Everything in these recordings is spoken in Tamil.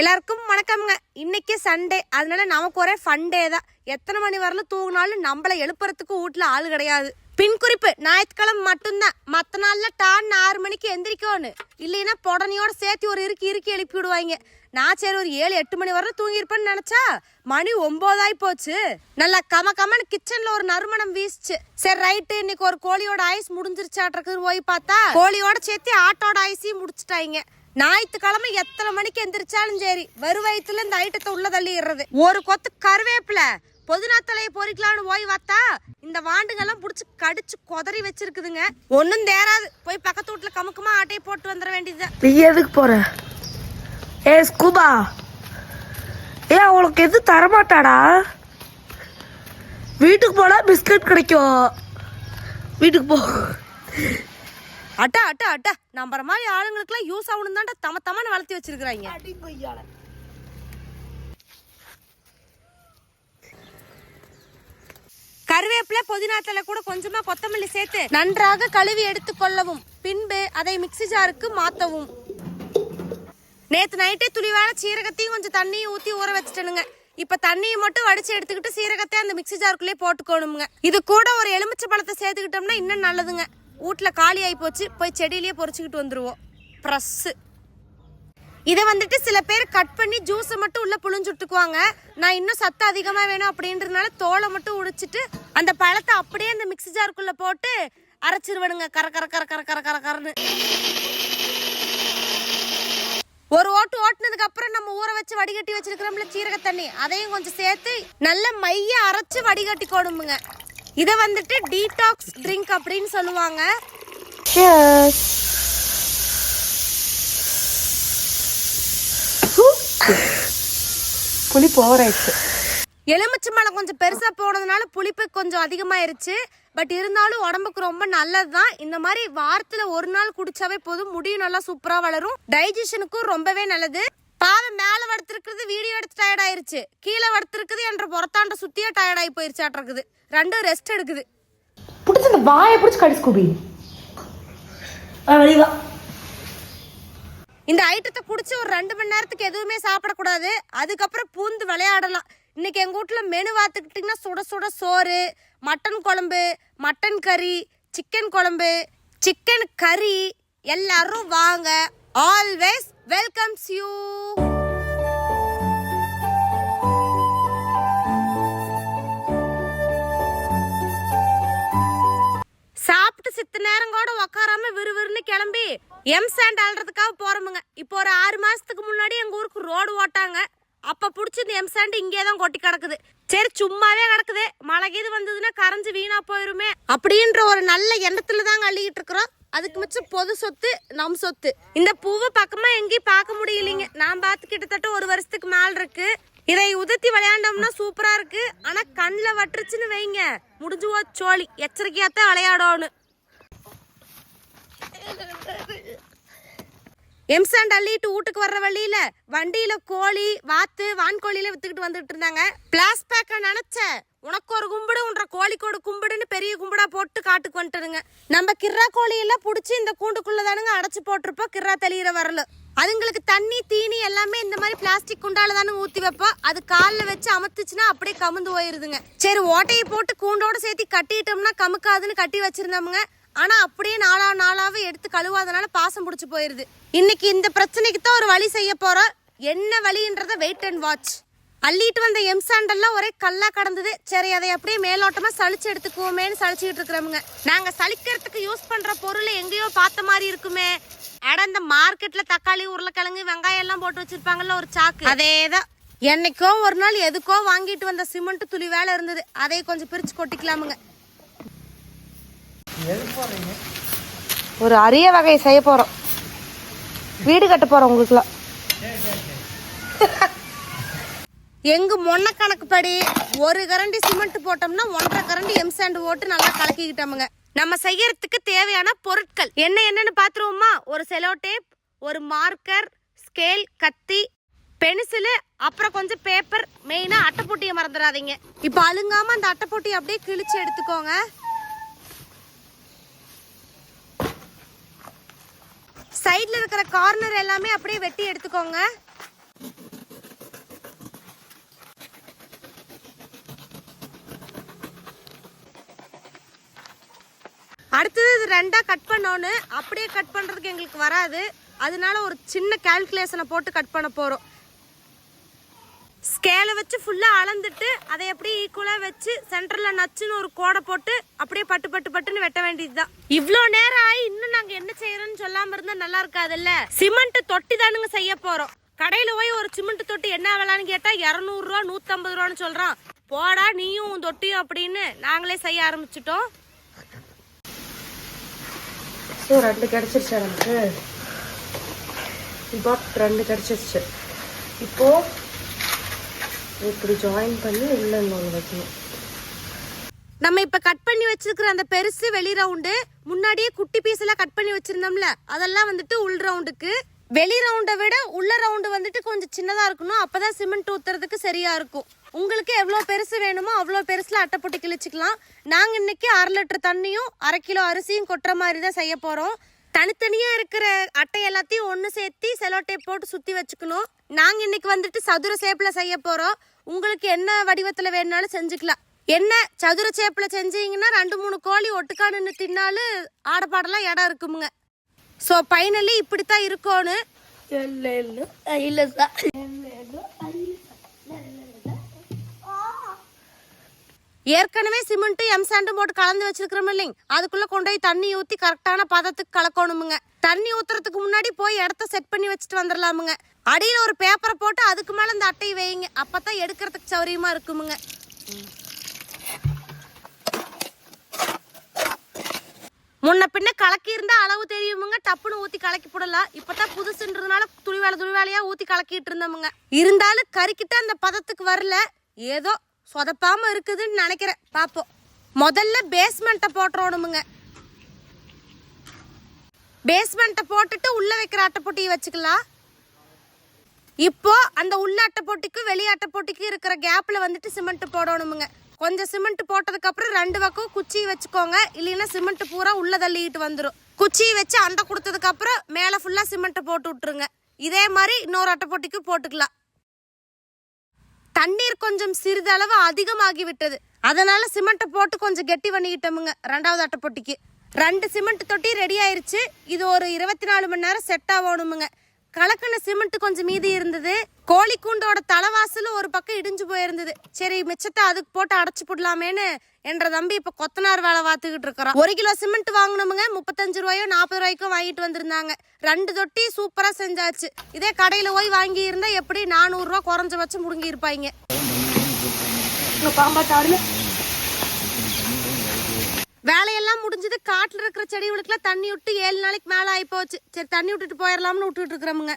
எல்லாருக்கும் வணக்கம்ங்க. இன்னைக்கு சண்டே அதனால நமக்கு ஒரே ஃபன் டே தான். எத்தனை மணி வரலும் தூங்கினாலும் நம்மளை எழுப்புறதுக்கு வீட்ல ஆள் கிடையாது. பின் குறிப்பு ஞாயிற்றுக்கிழமை மட்டும்தான். மற்ற நாளில் டான் ஆறு மணிக்கு எந்திரிக்கோன்னு. இல்லைன்னா புடனையோட சேர்த்து ஒரு இறுக்கி இறுக்கி எழுப்பி விடுவாங்க. நான் சரி ஒரு ஏழு எட்டு மணி வரலும் தூங்கியிருப்பேன்னு நினச்சா மணி ஒம்போதாய் போச்சு. நல்லா கம கமன்னு கிச்சனில் ஒரு நறுமணம் வீசிச்சு. சரி ரைட்டு இன்னைக்கு ஒரு கோழியோட ஐஸ் முடிஞ்சிருச்சாட்டிருக்குன்னு போய் பார்த்தா கோழியோட சேர்த்து ஆட்டோட ஐஸையும் முடிச்சிட்டாங்க. ஞாயிற்றுக்கிழமை எத்தனை மணிக்கு எந்திரிச்சாலும் சரி வறுவயத்துல இந்த ஐட்டத்தை உள்ள தள்ளிடுறது. ஒரு கொத்து கருவேப்பில பொதுநா தலையை பொறிக்கலான்னு போய் பார்த்தா இந்த வாண்டுங்கெல்லாம் புடிச்சு கடிச்சு கொதறி வச்சிருக்குதுங்க. ஒன்றும் தேராது போய் பக்கத்து வீட்டுல கமுக்கமா ஆட்டையை போட்டு வந்துட வேண்டியது நீ எதுக்கு போற? ஏ ஸ்கூபா. ஏ அவளுக்கு எதுவும் தரமாட்டாடா? வீட்டுக்கு போனா பிஸ்கட் கிடைக்கும். வீட்டுக்கு போ. அட்டா அட்டா அட்டா. நம்புற மாதிரி ஆளுங்களுக்குலாம் யூஸ் ஆகணும் தான்டா தம தமன்னு வளர்த்தி வச்சிருக்கிறாங்க. கருவேப்பிலை புதினா தழை கூட கொஞ்சமா கொத்தமல்லி சேர்த்து நன்றாக கழுவி எடுத்துக் கொள்ளவும் பின்பு அதை மிக்ஸி ஜாருக்கு மாத்தவும். நேத்து நைட்டே துளிவான சீரகத்தையும் கொஞ்சம் தண்ணியும் ஊத்தி ஊற வச்சுட்டனுங்க. இப்ப தண்ணியை மட்டும் வடிச்சு எடுத்துக்கிட்டு சீரகத்தை அந்த மிக்ஸி ஜாருக்குள்ளே போட்டுக்கணுமுங்க. இது கூட ஒரு எலுமிச்சை பழத்தை சேர்த்துக்கிட்டோம்னா இன்னும் நல்லதுங்க. வீட்டில் காலி ஆகி போச்சு போய் செடியிலேயே பொறிச்சிக்கிட்டு வந்துடுவோம் ப்ரெஸ்ஸு. இதை வந்துட்டு சில பேர் கட் பண்ணி ஜூஸை மட்டும் உள்ளே புழிஞ்சுட்டுக்குவாங்க நான் இன்னும் சத்து அதிகமாக வேணும் அப்படின்றதுனால தோலை மட்டும் உடிச்சிட்டு அந்த பழத்தை அப்படியே அந்த மிக்ஸி ஜாருக்குள்ளே போட்டு அரைச்சிருவனுங்க. கர கர கர கர கர கர கரன்னு. ஒரு ஓட்டு ஓட்டுனதுக்கு அப்புறம் நம்ம ஊற வச்சு வடிகட்டி வச்சிருக்கிறோம்ல சீரக தண்ணி அதையும் கொஞ்சம் சேர்த்து நல்ல மைய அரைச்சு வடிகட்டி கொடுமுங்க இதை வந்துட்டு டீடாக்ஸ் ட்ரிங்க் அப்படின்னு சொல்லுவாங்க. புளிப்பு ஓவர் ஆயிடுச்சு. எலுமிச்சை மரம் கொஞ்சம் பெருசா போனதுனால புளிப்பு கொஞ்சம் அதிகமாயிருச்சு. பட் இருந்தாலும் உடம்புக்கு ரொம்ப நல்லது தான் இந்த மாதிரி வாரத்துல ஒரு நாள் குடிச்சாவே போதும். முடியும் நல்லா சூப்பரா வளரும். டைஜஷனுக்கும் ரொம்பவே நல்லது. மேல வடுத்திருக்கிறது வீடியோ எடுத்து டயர்ட் ஆயிருச்சு. கீழே வடுத்திருக்குது என்ற புறத்தாண்ட சுத்தியே டயர்ட் ஆகி போயிருச்சாட்டிருக்குது ரெண்டும் ரெஸ்ட் எடுக்குது. பிடிச்ச அந்த வாயை பிடிச்சி கடி. ஸ்கூபி இந்த ஐட்டத்தை குடிச்சு ஒரு ரெண்டு மணி நேரத்துக்கு எதுவுமே சாப்பிடக்கூடாது. அதுக்கப்புறம் பூந்து விளையாடலாம். இன்னைக்கு எங்க வீட்ல மெனு பார்த்துக்கிட்டிங்கன்னா சுட சுட சோறு மட்டன் குழம்பு மட்டன் கறி சிக்கன் குழம்பு சிக்கன் கறி எல்லாரும் வாங்க. ஆல்வேஸ் வெல்கம்ஸ் யூ பத்து நேரம் கூட உக்காராம விறுவிறுன்னு கிளம்பி எம் சாண்ட் அல்றதுக்காக போறோமுங்க. இப்போ ஒரு ஆறு மாசத்துக்கு முன்னாடி எங்க ஊருக்கு ரோடு ஓட்டாங்க. அப்ப புடிச்சு இந்த எம் சாண்ட் இங்கே தான் கொட்டி கிடக்குது. சரி சும்மாவே கிடக்குது. மழை கீது வந்ததுன்னா கரைஞ்சு வீணா போயிருமே. அப்படின்ற ஒரு நல்ல எண்ணத்துல தாங்க அள்ளிக்கிட்டு இருக்கிறோம். அதுக்கு மிச்சம் பொது சொத்து நம் சொத்து. இந்த பூவை பக்கமா எங்கேயும் பார்க்க முடியலைங்க. நான் பார்த்து கிட்டத்தட்ட ஒரு வருஷத்துக்கு மேல இருக்கு. இதை உதத்தி விளையாண்டோம்னா சூப்பரா இருக்கு. ஆனா கண்ணில் வட்டுருச்சுன்னு வைங்க. முடிஞ்சு சோழி. எச்சரிக்கையாத்தான் விளையாடணும். எம்சாண்ட் அள்ளிட்டு வீட்டுக்கு வர்ற வழியில வண்டியில கோழி வாத்து வான்கோழியில வித்துக்கிட்டு வந்துட்டு இருந்தாங்க. பிளாஸ் பேக்க நினைச்ச உனக்கு ஒரு கும்பிடு உன்ற கோழிக்கோடு கும்பிடுன்னு பெரிய கும்பிடா போட்டு காட்டுக்கு வந்துட்டுருங்க. நம்ம கிர்ரா கோழி எல்லாம் இந்த கூண்டுக்குள்ள தானுங்க அடைச்சு போட்டிருப்போம் கிர்ரா தெளிகிற வரல. அதுங்களுக்கு தண்ணி தீனி எல்லாமே இந்த மாதிரி பிளாஸ்டிக் குண்டால தானே ஊத்தி வைப்போம். அது காலில் வச்சு அமுத்துச்சுன்னா அப்படியே கமுந்து போயிருதுங்க. சரி ஓட்டையை போட்டு கூண்டோட சேர்த்து கட்டிட்டோம்னா கமுக்காதுன்னு கட்டி வச்சிருந்தோமுங்க. ஆனா அப்படியே நாளா நாளாவே எடுத்து கழுவாதனால பாசம் பிடிச்சி போயிருது. இன்னைக்கு இந்த பிரச்சனைக்கு தான் ஒரு வழி செய்ய போறோம் என்ன வழின்றத வெயிட் அண்ட் வாட்ச் அள்ளிட்டு வந்த எம்சாண்டெல்லாம் ஒரே கல்லா கடந்தது. சரி அதை அப்படியே மேலோட்டமா சளிச்சு எடுத்துக்குவோமேன்னு சலிச்சுக்கிட்டு இருக்கிறவங்க. நாங்க சளிக்கிறதுக்கு யூஸ் பண்ற பொருள் எங்கேயோ பார்த்த மாதிரி இருக்குமே. அட இந்த மார்க்கெட்ல தக்காளி உருளைக்கிழங்கு வெங்காயம் எல்லாம் போட்டு வச்சிருப்பாங்கல்ல ஒரு சாக்கு. அதேதான். என்னைக்கோ ஒரு நாள் எதுக்கோ வாங்கிட்டு வந்த சிமெண்ட் துளி வேலை இருந்தது. அதை கொஞ்சம் பிரிச்சு கொட்டிக்கலாமுங்க. ஒரு அரிய வகையை செய்ய போகிறோம் வீடு கட்ட போகிறோம் உங்களுக்குலாம் எங்க மொன்ன கணக்குப்படி ஒரு கரண்டி சிமெண்ட் போட்டோம்னா ஒன்றரை கரண்டி எம்சாண்ட் போட்டு நல்லா கலக்கிக்கிட்டோமுங்க. நம்ம செய்யறதுக்கு தேவையான பொருட்கள். என்ன என்னன்னு பார்த்துருவோமா ஒரு செலோ டேப் ஒரு மார்க்கர் ஸ்கேல் கத்தி பென்சிலு அப்புறம் கொஞ்சம் பேப்பர் மெயினாக அட்டைப்பொட்டியை மறந்துடாதீங்க. இப்போ அழுங்காமல் அந்த அட்டைப்பொட்டியை அப்படியே கிழிச்சு எடுத்துக்கோங்க. சைடில் இருக்கிற கார்னர் எல்லாமே அப்படியே வெட்டி எடுத்துக்கோங்க. அடுத்தது இது ரெண்டாக கட் பண்ணோன்னு அப்படியே கட் பண்ணுறதுக்கு எங்களுக்கு வராது. அதனால ஒரு சின்ன கால்குலேஷனை போட்டு கட் பண்ண போகிறோம் ஸ்கேலை வச்சு ஃபுல்லாக அளந்துட்டு அதை எப்படி ஈக்குவலாக வச்சு சென்டரில் நச்சுன்னு ஒரு கோடை போட்டு அப்படியே பட்டு பட்டு பட்டுன்னு வெட்ட வேண்டியது தான் இவ்வளோ நேரம் ஆகி இன்னும் நாங்கள் என்ன இல்லாம இருந்தா நல்லா இருக்காதுல்ல? சிமெண்ட் தொட்டி தானுங்க செய்ய போறோம். கடையில போய் ஒரு சிமெண்ட் தொட்டி என்ன வேலான்னு கேட்டா இரநூறு ரூபா நூத்தம்பது ரூபான்னு சொல்றான். போடா நீயும் உன் தொட்டியும் அப்படின்னு நாங்களே செய்ய ஆரம்பிச்சிட்டோம். ஸோ ரெண்டு கிடைச்சிருச்சு எனக்கு. இப்போ ரெண்டு கிடச்சிருச்சு. இப்போ இப்படி ஜாயின் பண்ணி உள்ள இன்னொன்று வைக்கணும். நம்ம இப்ப கட் பண்ணி வச்சிருக்கிற அந்த பெருசு வெளி ரவுண்டு முன்னாடியே குட்டி பீஸ் எல்லாம் கட் பண்ணி வச்சிருந்தோம்ல அதெல்லாம் வந்துட்டு உள் ரவுண்டுக்கு வெளி ரவுண்டை விட உள்ள ரவுண்டு வந்துட்டு கொஞ்சம் சின்னதா இருக்கணும். அப்பதான் சிமெண்ட் ஊத்துறதுக்கு சரியா இருக்கும். உங்களுக்கு எவ்வளோ பெருசு வேணுமோ அவ்வளோ பெருசுல அட்டை போட்டு கிழிச்சுக்கலாம். நாங்க இன்னைக்கு அரை லிட்டர் தண்ணியும் அரை கிலோ அரிசியும் கொட்டுற மாதிரி தான் செய்ய போறோம். தனித்தனியா இருக்கிற அட்டை எல்லாத்தையும் ஒன்று சேர்த்து செலோ டேப் போட்டு சுத்தி வச்சுக்கணும். நாங்க இன்னைக்கு வந்துட்டு சதுர சேப்பில் செய்ய போறோம். உங்களுக்கு என்ன வடிவத்துல வேணுனாலும் செஞ்சுக்கலாம். என்ன சதுர சேப்பில் செஞ்சீங்கன்னா ரெண்டு மூணு கோழி ஒட்டுக்கா நின்று தின்னாலும் ஆடப்பாடலாம் இடம் இருக்குமுங்க. ஸோ ஃபைனலி இப்படித்தான் இருக்கோன்னு. இல்லை இல்லை இல்லை சார் ஏற்கனவே சிமெண்ட்டும் எம்சாண்டும் போட்டு கலந்து வச்சிருக்கிறோம் இல்லைங்க. அதுக்குள்ள கொண்டு போய் தண்ணி ஊற்றி கரெக்டான பதத்துக்கு கலக்கணுமுங்க. தண்ணி ஊத்துறதுக்கு முன்னாடி போய் இடத்த செட் பண்ணி வச்சுட்டு வந்துடலாமுங்க அடியில் ஒரு பேப்பரை போட்டு அதுக்கு மேலே இந்த அட்டையை வைங்க அப்பதான் எடுக்கிறதுக்கு சௌரியமா இருக்குமுங்க. முன்ன பின்ன கலக்கி இருந்தா அளவு தெரியுமுங்க. டப்புன்னு ஊத்தி கலக்கி போடலாம். இப்பதான் புதுசுன்றதுனால துணி வேலை துணி வேலையா ஊத்தி கலக்கிட்டு இருந்தோமுங்க. இருந்தாலும் கறிக்கிட்ட அந்த பதத்துக்கு வரல. ஏதோ சொதப்பாம இருக்குதுன்னு நினைக்கிறேன். பாப்போம். முதல்ல பேஸ்மெண்ட்டை போட்டுறோணுமுங்க. பேஸ்மெண்ட்டை போட்டுட்டு உள்ள வைக்கிற அட்டைப்பொட்டியை வச்சுக்கலாம். இப்போ அந்த உள்ள அட்டைப்பொட்டிக்கு வெளி அட்டைப்பொட்டிக்கு இருக்கிற கேப்ல வந்துட்டு சிமெண்ட் போடணுமுங்க. கொஞ்சம் சிமெண்ட் போட்டதுக்கு அப்புறம் ரெண்டு பக்கம் குச்சி வச்சுக்கோங்க. இல்லைன்னா சிமெண்ட் பூரா உள்ள தள்ளிட்டு வந்துடும் குச்சி வச்சு அண்டை கொடுத்ததுக்கு அப்புறம் மேலே ஃபுல்லா சிமெண்ட் போட்டு விட்டுருங்க. இதே மாதிரி இன்னொரு அட்டைப்பொட்டிக்கு போட்டுக்கலாம். தண்ணீர் கொஞ்சம் சிறிதளவு அதிகமாகி விட்டது. அதனால சிமெண்ட்டை போட்டு கொஞ்சம் கெட்டி பண்ணிக்கிட்டோமுங்க ரெண்டாவது அட்டைப்பொட்டிக்கு ரெண்டு சிமெண்ட் தொட்டி ரெடி ஆயிருச்சு. இது ஒரு இருபத்தி நாலு மணி நேரம் செட் ஆகணுமுங்க. கலக்கின சிமெண்ட் கொஞ்சம் மீதி இருந்தது. கோழி கூண்டோட தலைவாசல் ஒரு பக்கம் இடிஞ்சு போயிருந்தது. சரி மிச்சத்தை அதுக்கு போட்டு அடைச்சு போடலாமேன்னு என்ற தம்பி இப்ப கொத்தனார் வேலை பார்த்துக்கிட்டு இருக்கிறோம் ஒரு கிலோ சிமெண்ட் வாங்கினோமுங்க முப்பத்தஞ்சு ரூபாயோ நாற்பது ரூபாய்க்கும் வாங்கிட்டு வந்திருந்தாங்க. ரெண்டு தொட்டி சூப்பரா செஞ்சாச்சு. இதே கடையில போய் வாங்கி இருந்தா எப்படி நானூறு ரூபா குறைஞ்ச வச்சு முடுங்கி இருப்பாங்க பாம்பாட்டாடுல வேலையெல்லாம் முடிஞ்சது காட்டுல இருக்கிற செடிகளுக்குலாம் தண்ணி விட்டு ஏழு நாளைக்கு மேல ஆகி போச்சு. சரி தண்ணி விட்டுட்டு போயிடலாம்னு விட்டுட்டு இருக்கிறோமுங்க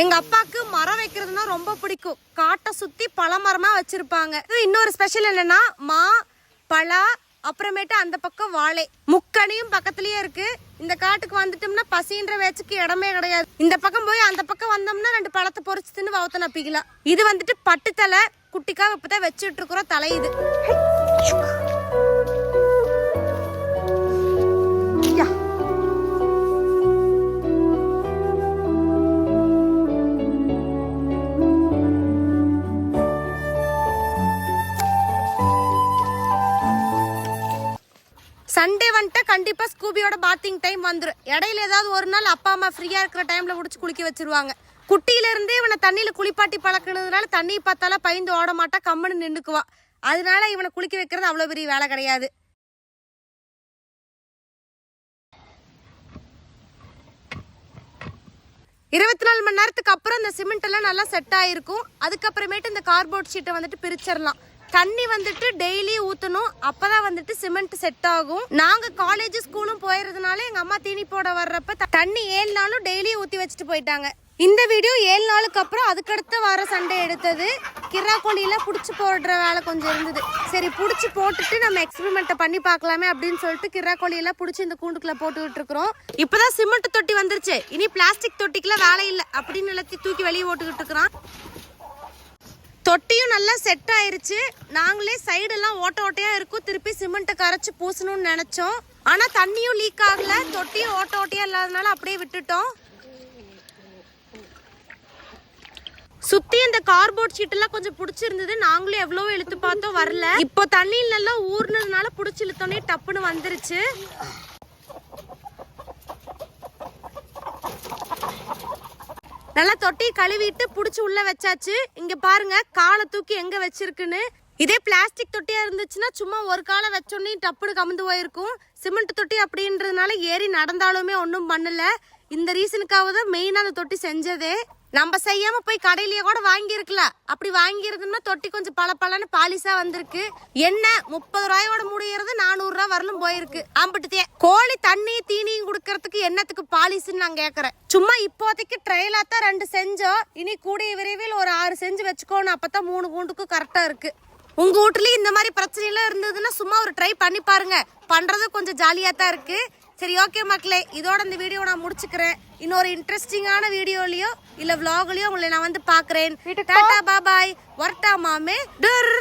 எங்க அப்பாக்கு மரம் வைக்கிறதுனா ரொம்ப பிடிக்கும். காட்டை சுத்தி பல மரமா வச்சிருப்பாங்க. இன்னொரு ஸ்பெஷல் என்னன்னா மா பலா அப்புறமேட்டு அந்த பக்கம் வாழை. முக்கணியும் பக்கத்துலயே இருக்கு. இந்த காட்டுக்கு வந்துட்டோம்னா பசின்ற வேச்சுக்கு இடமே கிடையாது. இந்த பக்கம் போய் அந்த பக்கம் வந்தோம்னா ரெண்டு பழத்தை பொறிச்சு தின்னு வவுத்த நப்பிக்கலாம் இது வந்துட்டு பட்டு தலை குட்டிக்காக இப்பதான் வச்சுட்டு இருக்கிறோம் தலை இது. சண்டே வந்துட்டு கண்டிப்பாக ஸ்கூபியோட பாத்திங் டைம் வந்துடும் இடையில ஏதாவது ஒரு நாள் அப்பா அம்மா ஃப்ரீயாக இருக்கிற டைமில் பிடிச்சி குளிக்க வச்சிருவாங்க. குட்டியில இருந்தே இவனை தண்ணியில் குளிப்பாட்டி பழக்கினதுனால தண்ணி பார்த்தாலும் பயந்து ஓட மாட்டா கம்முன்னு நின்றுக்குவான் அதனால இவனை குளிக்க வைக்கிறது அவ்வளோ பெரிய வேலை கிடையாது. இருபத்தி நாலு மணி நேரத்துக்கு அப்புறம் இந்த சிமெண்ட் எல்லாம் நல்லா செட் ஆயிருக்கும். அதுக்கப்புறமேட்டு இந்த கார்போர்ட் ஷீட்டை வந்துட்டு பிரிச்சிடலாம். தண்ணி வந்துட்டு டெய்லி ஊற்றணும் அப்பதான் வந்துட்டு சிமெண்ட் செட் ஆகும். நாங்க காலேஜ் ஸ்கூலும் போயிருந்தனால எங்க அம்மா தீனி போட வர்றப்ப த- தண்ணி ஏழு நாளும் டெய்லி ஊத்தி வச்சுட்டு போயிட்டாங்க. இந்த வீடியோ ஏழு நாளுக்கு அப்புறம் அதுக்கடுத்து வர சண்டே எடுத்தது. கிரா கோழியில புடிச்சு போடுற வேலை கொஞ்சம் இருந்தது. சரி புடிச்சு போட்டுட்டு நம்ம எக்ஸ்பெரிமெண்ட்டை பண்ணி பார்க்கலாமே அப்படின்னு சொல்லிட்டு கிரா கோழியெல்லாம் புடிச்சு இந்த கூண்டுக்குள்ள போட்டுக்கிட்டு இருக்கிறோம். இப்பதான் சிமெண்ட் தொட்டி வந்துருச்சு. இனி பிளாஸ்டிக் தொட்டிக்குள்ள வேலை இல்லை அப்படின்னு எல்லாத்தையும் தூக்கி வெளியே போட்டுக்கிட்டு இருக்கிறான். தொட்டியும் நல்லா செட் ஆயிருச்சு. நாங்களே சைடெல்லாம் ஓட்ட ஓட்டையா இருக்கும். திருப்பி சிமெண்ட்டை கரைச்சி பூசணும்னு நினைச்சோம். ஆனா தண்ணியும் லீக் ஆகல. தொட்டியும் ஓட்ட ஓட்டையா இல்லாதனால அப்படியே விட்டுட்டோம். சுத்தி இந்த கார்போர்ட் ஷீட் எல்லாம் கொஞ்சம் பிடிச்சிருந்தது. நாங்களும் எவ்வளவோ இழுத்து பார்த்தோம் வரல. இப்போ தண்ணியில் நல்லா ஊர்னதுனால பிடிச்சி இழுத்தோன்னே டப்புன்னு வந்துருச்சு. நல்லா தொட்டி கழுவிட்டு புடிச்சு உள்ள வச்சாச்சு. இங்க பாருங்க காலை தூக்கி எங்க வச்சிருக்குன்னு இதே பிளாஸ்டிக் தொட்டியா இருந்துச்சுன்னா சும்மா ஒரு காலை வச்சோடனே டப்புனு கமுந்து போயிருக்கும். சிமெண்ட் தொட்டி அப்படின்றதுனால ஏறி நடந்தாலுமே ஒன்றும் பண்ணல. இந்த ரீசனுக்காக தான் மெயினாக அந்த தொட்டி செஞ்சதே. நம்ம செய்யாம போய் கடையிலேயே கூட வாங்கியிருக்கலாம் அப்படி வாங்கியிருந்தோம்னா தொட்டி கொஞ்சம் பல பாலிசா வந்திருக்கு. என்ன முப்பது ரூபாயோட முடியறது நானூறு ரூபா வரலும் போயிருக்கு. ஆம்பிட்டுதே கோழி தண்ணி தீனியும் கொடுக்கறதுக்கு என்னத்துக்கு பாலிசுன்னு நான் கேட்கறேன் சும்மா இப்போதைக்கு ட்ரையலா தான் ரெண்டு செஞ்சோம். இனி கூடிய விரைவில் ஒரு ஆறு செஞ்சு வச்சுக்கோணும் அப்பதான் மூணு கூண்டுக்கும் கரெக்டா இருக்கு. உங்க வீட்லயும் இந்த மாதிரி பிரச்சனை எல்லாம் இருந்ததுன்னா சும்மா ஒரு ட்ரை பண்ணி பாருங்க. பண்றது கொஞ்சம் ஜாலியா தான் இருக்கு. சரி ஓகே மக்களே இதோட இந்த வீடியோ நான் முடிச்சுக்கிறேன். இன்னொரு இன்ட்ரெஸ்டிங்கான வீடியோலயோ இல்ல vlogலயோ உங்களை நான் வந்து பாக்குறேன் டாடா பாபாய் வரட்டா மாமே. டர்